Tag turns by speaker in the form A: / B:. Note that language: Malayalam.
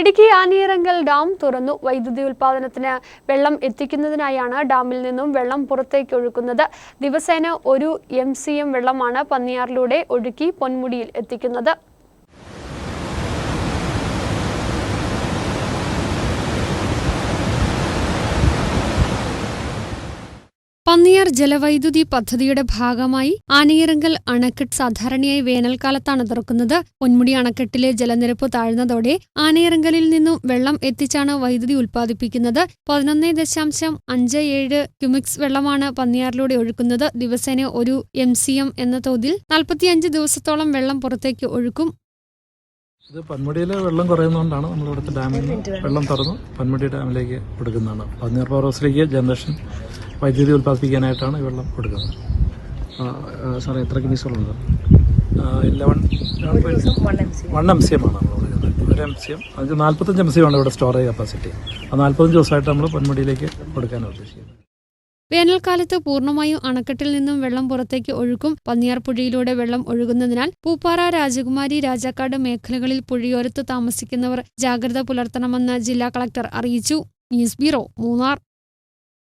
A: ഇടുക്കി ആനിയറങ്കൽ ഡാം തുറന്നു. വൈദ്യുതി ഉൽപാദനത്തിന് വെള്ളം എത്തിക്കുന്നതിനായാണ് ഡാമിൽ നിന്നും വെള്ളം പുറത്തേക്ക് ഒഴുക്കുന്നത്. ദിവസേന ഒരു എം വെള്ളമാണ് പന്നിയാറിലൂടെ ഒഴുക്കി പൊന്മുടിയിൽ എത്തിക്കുന്നത്. പന്നിയാർ ജലവൈദ്യുതി പദ്ധതിയുടെ ഭാഗമായി ആനയിറങ്കൽ അണക്കെട്ട് സാധാരണയായി വേനൽക്കാലത്താണ് തുറക്കുന്നത്. പൊന്മുടി അണക്കെട്ടിലെ ജലനിരപ്പ് താഴ്ന്നതോടെ ആനയിറങ്കലിൽ നിന്നും വെള്ളം എത്തിച്ചാണ് വൈദ്യുതി ഉൽപ്പാദിപ്പിക്കുന്നത്. പതിനൊന്ന് ദശാംശം അഞ്ച് ഏഴ് ക്യുമിക്സ് വെള്ളമാണ് പന്നിയാറിലൂടെ ഒഴുക്കുന്നത്. ദിവസേന ഒരു എം സി എം എന്ന തോതിൽ നാൽപ്പത്തിയഞ്ച് ദിവസത്തോളം വെള്ളം പുറത്തേക്ക് ഒഴുക്കും.
B: ഇത് പന്മുടിയിൽ വെള്ളം കുറയുന്നതുകൊണ്ടാണ് നമ്മൾ ഇവിടുത്തെ ഡാമിൽ നിന്ന് വെള്ളം തുറന്ന് പന്മുടി ഡാമിലേക്ക് കൊടുക്കുന്നതാണ് പന്നീർ പവർ ഹൗസിലേക്ക് ജനറേഷൻ വൈദ്യുതി ഉൽപ്പാദിപ്പിക്കാനായിട്ടാണ് ഈ വെള്ളം കൊടുക്കുന്നത്.
C: സാറേ എത്ര കിമീസുകളുണ്ട്
B: eleven one M C M ആണ് നമ്മൾ കൊടുക്കുന്നത്. ഒരു എം സി എം അത് നാൽപ്പത്തഞ്ച് എം സി എം ആണ് ഇവിടെ സ്റ്റോറേജ് കപ്പാസിറ്റി ആ നാൽപ്പത്തഞ്ച് ദിവസമായിട്ട് നമ്മൾ പൊന്മുടിയിലേക്ക് കൊടുക്കാനാണ് ഉദ്ദേശിക്കുന്നത്
A: വേനൽക്കാലത്ത് പൂർണമായും അണക്കെട്ടിൽ നിന്നും വെള്ളം പുറത്തേക്ക് ഒഴുക്കും. പന്നിയാർ പുഴയിലൂടെ വെള്ളം ഒഴുകുന്നതിനാൽ പൂപ്പാറ രാജകുമാരി രാജാക്കാട് മേഖലകളിൽ പുഴയോരത്ത് താമസിക്കുന്നവർ ജാഗ്രത പുലർത്തണമെന്ന് ജില്ലാ കളക്ടർ അറിയിച്ചു. News bureau Munnar.